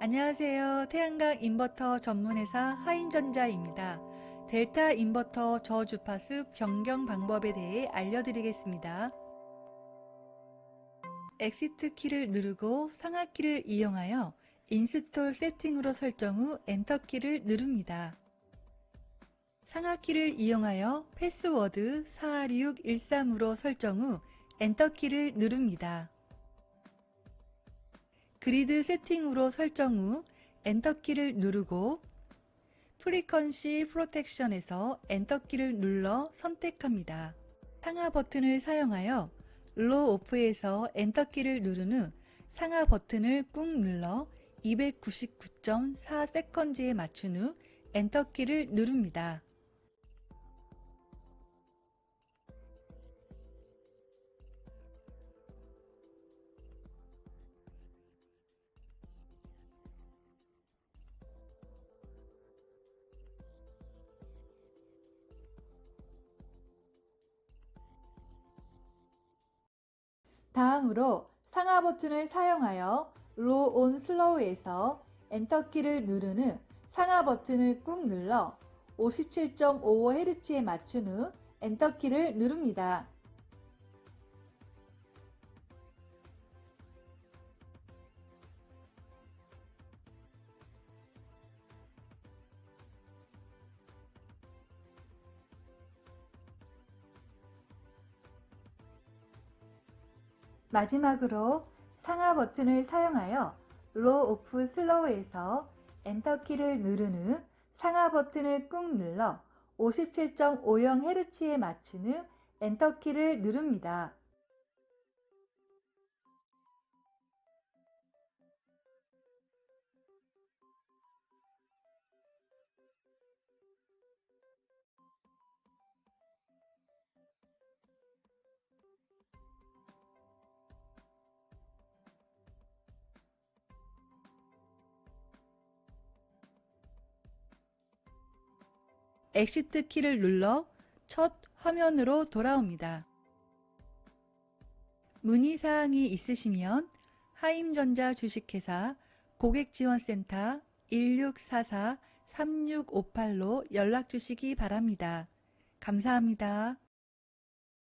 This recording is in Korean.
안녕하세요. 태양광 인버터 전문회사 하인전자입니다. 델타 인버터 저주파수 변경 방법에 대해 알려드리겠습니다. 엑시트 키를 누르고 상하 키를 이용하여 인스톨 세팅으로 설정 후 엔터 키를 누릅니다. 상하 키를 이용하여 패스워드 42613으로 설정 후 엔터 키를 누릅니다. 그리드 세팅으로 설정 후 엔터키를 누르고 프리컨시 프로텍션에서 엔터키를 눌러 선택합니다. 상하 버튼을 사용하여 로 오프에서 엔터키를 누른 후 상하 버튼을 꾹 눌러 299.4 세컨즈에 맞춘 후 엔터키를 누릅니다. 다음으로 상하 버튼을 사용하여 로온 슬로우에서 엔터키를 누른 후 상하 버튼을 꾹 눌러 57.55Hz에 맞춘 후 엔터키를 누릅니다. 마지막으로 상하 버튼을 사용하여 로 오프 슬로우에서 엔터키를 누른 후 상하 버튼을 꾹 눌러 57.50Hz에 맞춘 후 엔터키를 누릅니다. 엑시트 키를 눌러 첫 화면으로 돌아옵니다. 문의사항이 있으시면 하임전자 주식회사 고객지원센터 1644-3658로 연락 주시기 바랍니다. 감사합니다.